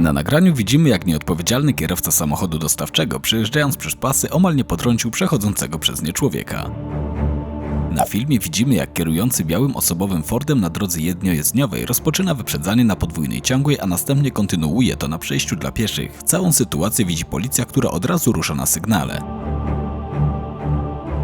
Na nagraniu widzimy, jak nieodpowiedzialny kierowca samochodu dostawczego, przejeżdżając przez pasy, omal nie potrącił przechodzącego przez nie człowieka. Na filmie widzimy, jak kierujący białym osobowym Fordem na drodze jednojezdniowej rozpoczyna wyprzedzanie na podwójnej ciągłej, a następnie kontynuuje to na przejściu dla pieszych. Całą sytuację widzi policja, która od razu rusza na sygnale.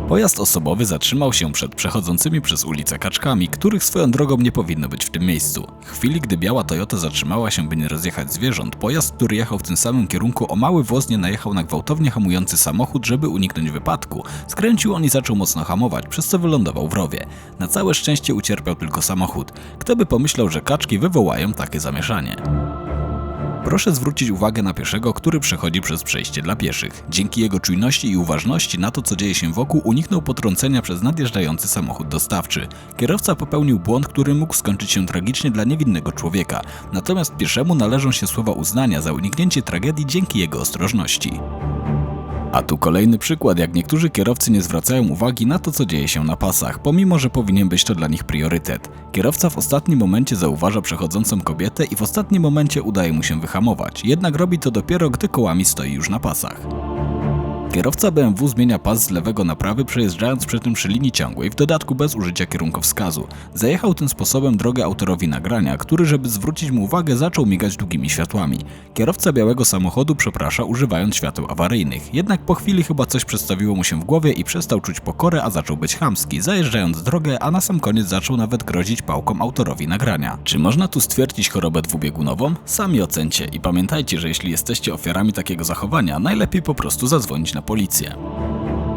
Pojazd osobowy zatrzymał się przed przechodzącymi przez ulicę kaczkami, których swoją drogą nie powinno być w tym miejscu. W chwili, gdy biała Toyota zatrzymała się, by nie rozjechać zwierząt, pojazd, który jechał w tym samym kierunku o mały włos nie najechał na gwałtownie hamujący samochód, żeby uniknąć wypadku. Skręcił on i zaczął mocno hamować, przez co wylądował w rowie. Na całe szczęście ucierpiał tylko samochód. Kto by pomyślał, że kaczki wywołają takie zamieszanie? Proszę zwrócić uwagę na pieszego, który przechodzi przez przejście dla pieszych. Dzięki jego czujności i uważności na to, co dzieje się wokół, uniknął potrącenia przez nadjeżdżający samochód dostawczy. Kierowca popełnił błąd, który mógł skończyć się tragicznie dla niewinnego człowieka. Natomiast pieszemu należą się słowa uznania za uniknięcie tragedii dzięki jego ostrożności. A tu kolejny przykład, jak niektórzy kierowcy nie zwracają uwagi na to, co dzieje się na pasach, pomimo że powinien być to dla nich priorytet. Kierowca w ostatnim momencie zauważa przechodzącą kobietę i w ostatnim momencie udaje mu się wyhamować, jednak robi to dopiero, gdy kołami stoi już na pasach. Kierowca BMW zmienia pas z lewego na prawy, przejeżdżając przy tym przy linii ciągłej, w dodatku bez użycia kierunkowskazu. Zajechał tym sposobem drogę autorowi nagrania, który, żeby zwrócić mu uwagę, zaczął migać długimi światłami. Kierowca białego samochodu przeprasza, używając świateł awaryjnych. Jednak po chwili chyba coś przedstawiło mu się w głowie i przestał czuć pokorę, a zaczął być chamski, zajeżdżając drogę, a na sam koniec zaczął nawet grozić pałką autorowi nagrania. Czy można tu stwierdzić chorobę dwubiegunową? Sami ocencie i pamiętajcie, że jeśli jesteście ofiarami takiego zachowania, najlepiej po prostu zadzwonić na policję.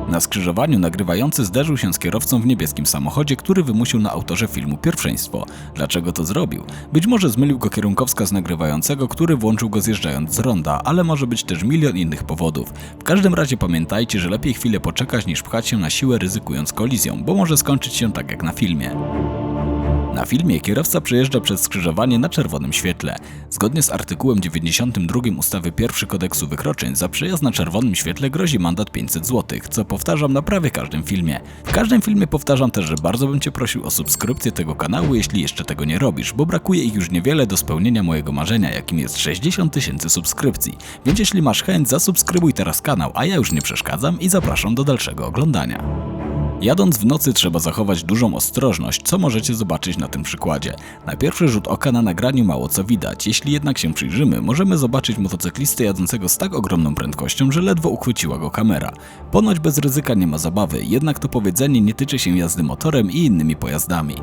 Na skrzyżowaniu nagrywający zderzył się z kierowcą w niebieskim samochodzie, który wymusił na autorze filmu pierwszeństwo. Dlaczego to zrobił? Być może zmylił go kierunkowskaz nagrywającego, który włączył go zjeżdżając z ronda, ale może być też milion innych powodów. W każdym razie pamiętajcie, że lepiej chwilę poczekać niż pchać się na siłę ryzykując kolizją, bo może skończyć się tak jak na filmie. Na filmie kierowca przejeżdża przez skrzyżowanie na czerwonym świetle. Zgodnie z artykułem 92 ustawy 1 kodeksu wykroczeń za przejazd na czerwonym świetle grozi mandat 500 zł, co powtarzam na prawie każdym filmie. W każdym filmie powtarzam też, że bardzo bym Cię prosił o subskrypcję tego kanału, jeśli jeszcze tego nie robisz, bo brakuje ich już niewiele do spełnienia mojego marzenia, jakim jest 60 tysięcy subskrypcji. Więc jeśli masz chęć, zasubskrybuj teraz kanał, a ja już nie przeszkadzam i zapraszam do dalszego oglądania. Jadąc w nocy trzeba zachować dużą ostrożność, co możecie zobaczyć na tym przykładzie. Na pierwszy rzut oka na nagraniu mało co widać, jeśli jednak się przyjrzymy, możemy zobaczyć motocyklistę jadącego z tak ogromną prędkością, że ledwo uchwyciła go kamera. Ponoć bez ryzyka nie ma zabawy, jednak to powiedzenie nie tyczy się jazdy motorem i innymi pojazdami.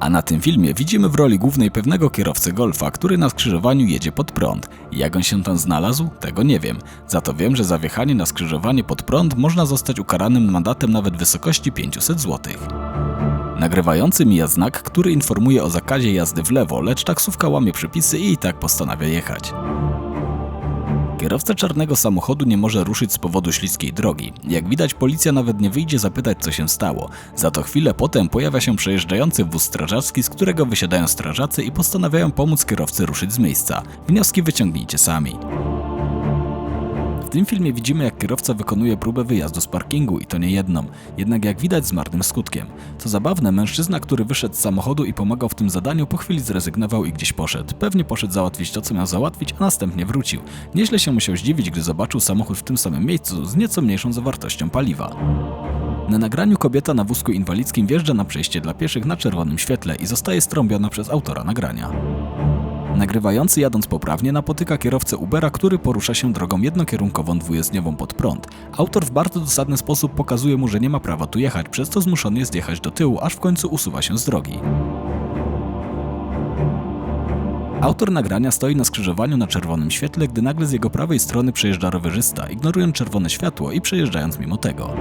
A na tym filmie widzimy w roli głównej pewnego kierowcę Golfa, który na skrzyżowaniu jedzie pod prąd. Jak on się tam znalazł? Tego nie wiem. Za to wiem, że za wjechanie na skrzyżowanie pod prąd można zostać ukaranym mandatem nawet w wysokości 500 zł. Nagrywający mija znak, który informuje o zakazie jazdy w lewo, lecz taksówka łamie przepisy i i tak postanawia jechać. Kierowca czarnego samochodu nie może ruszyć z powodu śliskiej drogi. Jak widać, policja nawet nie wyjdzie zapytać, co się stało. Za to chwilę potem pojawia się przejeżdżający wóz strażacki, z którego wysiadają strażacy i postanawiają pomóc kierowcy ruszyć z miejsca. Wnioski wyciągnijcie sami. Tym filmie widzimy, jak kierowca wykonuje próbę wyjazdu z parkingu i to nie jedną, jednak jak widać z marnym skutkiem. Co zabawne, mężczyzna, który wyszedł z samochodu i pomagał w tym zadaniu, po chwili zrezygnował i gdzieś poszedł. Pewnie poszedł załatwić to, co miał załatwić, a następnie wrócił. Nieźle się musiał zdziwić, gdy zobaczył samochód w tym samym miejscu z nieco mniejszą zawartością paliwa. Na nagraniu kobieta na wózku inwalidzkim wjeżdża na przejście dla pieszych na czerwonym świetle i zostaje strąbiona przez autora nagrania. Nagrywający jadąc poprawnie napotyka kierowcę Ubera, który porusza się drogą jednokierunkową dwujezdniową pod prąd. Autor w bardzo dosadny sposób pokazuje mu, że nie ma prawa tu jechać, przez co zmuszony jest jechać do tyłu, aż w końcu usuwa się z drogi. Autor nagrania stoi na skrzyżowaniu na czerwonym świetle, gdy nagle z jego prawej strony przejeżdża rowerzysta, ignorując czerwone światło i przejeżdżając mimo tego.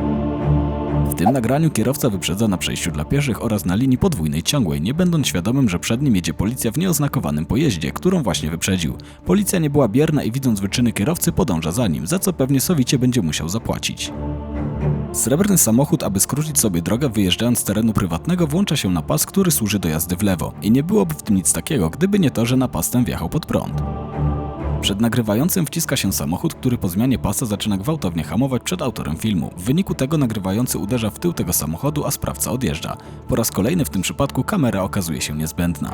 W tym nagraniu kierowca wyprzedza na przejściu dla pieszych oraz na linii podwójnej ciągłej, nie będąc świadomym, że przed nim jedzie policja w nieoznakowanym pojeździe, którą właśnie wyprzedził. Policja nie była bierna i widząc wyczyny kierowcy podąża za nim, za co pewnie sowicie będzie musiał zapłacić. Srebrny samochód, aby skrócić sobie drogę wyjeżdżając z terenu prywatnego, włącza się na pas, który służy do jazdy w lewo. I nie byłoby w tym nic takiego, gdyby nie to, że na pas ten wjechał pod prąd. Przed nagrywającym wciska się samochód, który po zmianie pasa zaczyna gwałtownie hamować przed autorem filmu. W wyniku tego nagrywający uderza w tył tego samochodu, a sprawca odjeżdża. Po raz kolejny w tym przypadku kamera okazuje się niezbędna.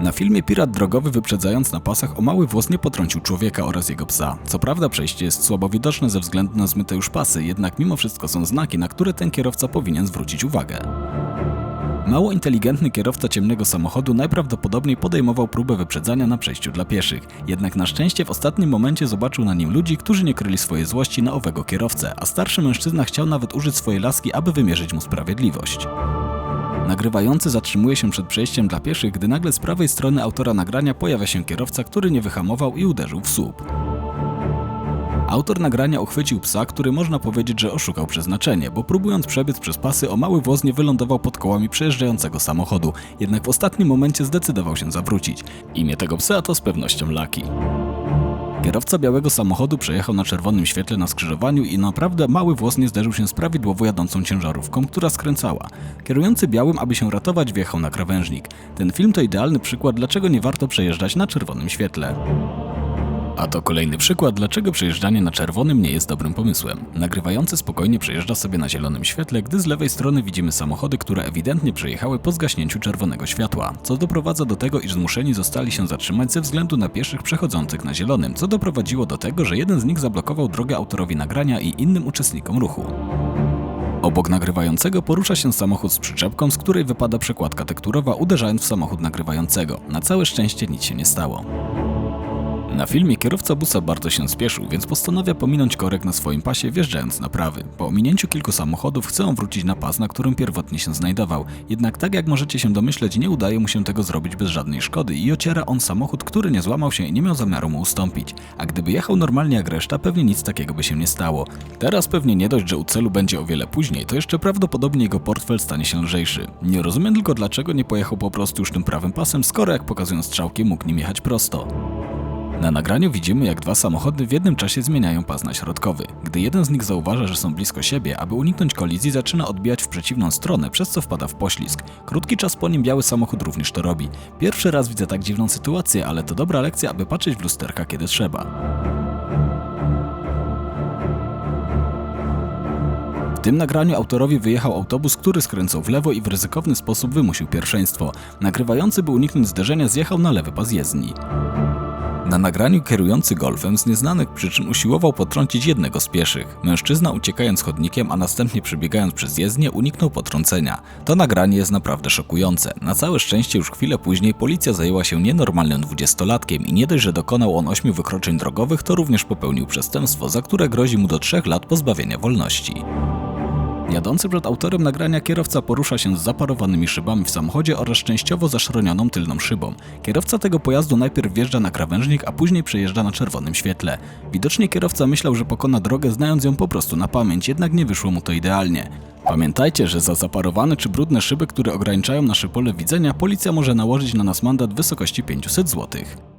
Na filmie pirat drogowy wyprzedzając na pasach o mały włos nie potrącił człowieka oraz jego psa. Co prawda przejście jest słabo widoczne ze względu na zmyte już pasy, jednak mimo wszystko są znaki, na które ten kierowca powinien zwrócić uwagę. Mało inteligentny kierowca ciemnego samochodu najprawdopodobniej podejmował próbę wyprzedzania na przejściu dla pieszych. Jednak na szczęście w ostatnim momencie zobaczył na nim ludzi, którzy nie kryli swojej złości na owego kierowcę, a starszy mężczyzna chciał nawet użyć swojej laski, aby wymierzyć mu sprawiedliwość. Nagrywający zatrzymuje się przed przejściem dla pieszych, gdy nagle z prawej strony autora nagrania pojawia się kierowca, który nie wyhamował i uderzył w słup. Autor nagrania uchwycił psa, który można powiedzieć, że oszukał przeznaczenie, bo próbując przebiec przez pasy o mały włos nie wylądował pod kołami przejeżdżającego samochodu, jednak w ostatnim momencie zdecydował się zawrócić. Imię tego psa to z pewnością Lucky. Kierowca białego samochodu przejechał na czerwonym świetle na skrzyżowaniu i naprawdę mały włos nie zderzył się z prawidłowo jadącą ciężarówką, która skręcała. Kierujący białym, aby się ratować, wjechał na krawężnik. Ten film to idealny przykład, dlaczego nie warto przejeżdżać na czerwonym świetle. A to kolejny przykład, dlaczego przejeżdżanie na czerwonym nie jest dobrym pomysłem. Nagrywający spokojnie przejeżdża sobie na zielonym świetle, gdy z lewej strony widzimy samochody, które ewidentnie przejechały po zgaśnięciu czerwonego światła, co doprowadza do tego, iż zmuszeni zostali się zatrzymać ze względu na pieszych przechodzących na zielonym, co doprowadziło do tego, że jeden z nich zablokował drogę autorowi nagrania i innym uczestnikom ruchu. Obok nagrywającego porusza się samochód z przyczepką, z której wypada przekładka tekturowa, uderzając w samochód nagrywającego. Na całe szczęście nic się nie stało. Na filmie kierowca busa bardzo się spieszył, więc postanawia pominąć korek na swoim pasie, wjeżdżając na prawy. Po ominięciu kilku samochodów chce on wrócić na pas, na którym pierwotnie się znajdował. Jednak tak jak możecie się domyśleć, nie udaje mu się tego zrobić bez żadnej szkody i ociera on samochód, który nie złamał się i nie miał zamiaru mu ustąpić. A gdyby jechał normalnie jak reszta, pewnie nic takiego by się nie stało. Teraz pewnie nie dość, że u celu będzie o wiele później, to jeszcze prawdopodobnie jego portfel stanie się lżejszy. Nie rozumiem tylko dlaczego nie pojechał po prostu już tym prawym pasem, skoro jak pokazują strzałki mógł nim jechać prosto. Na nagraniu widzimy, jak dwa samochody w jednym czasie zmieniają pas na środkowy. Gdy jeden z nich zauważa, że są blisko siebie, aby uniknąć kolizji, zaczyna odbijać w przeciwną stronę, przez co wpada w poślizg. Krótki czas po nim biały samochód również to robi. Pierwszy raz widzę tak dziwną sytuację, ale to dobra lekcja, aby patrzeć w lusterka, kiedy trzeba. W tym nagraniu autorowi wyjechał autobus, który skręcał w lewo i w ryzykowny sposób wymusił pierwszeństwo. Nagrywający, by uniknąć zderzenia, zjechał na lewy pas jezdni. Na nagraniu kierujący golfem z nieznanych przyczyn usiłował potrącić jednego z pieszych. Mężczyzna uciekając chodnikiem, a następnie przebiegając przez jezdnię uniknął potrącenia. To nagranie jest naprawdę szokujące. Na całe szczęście już chwilę później policja zajęła się nienormalnym dwudziestolatkiem i nie dość, że dokonał on ośmiu wykroczeń drogowych, to również popełnił przestępstwo, za które grozi mu do trzech lat pozbawienia wolności. Jadący przed autorem nagrania kierowca porusza się z zaparowanymi szybami w samochodzie oraz częściowo zaszronioną tylną szybą. Kierowca tego pojazdu najpierw wjeżdża na krawężnik, a później przejeżdża na czerwonym świetle. Widocznie kierowca myślał, że pokona drogę znając ją po prostu na pamięć, jednak nie wyszło mu to idealnie. Pamiętajcie, że za zaparowane czy brudne szyby, które ograniczają nasze pole widzenia, policja może nałożyć na nas mandat w wysokości 500 złotych.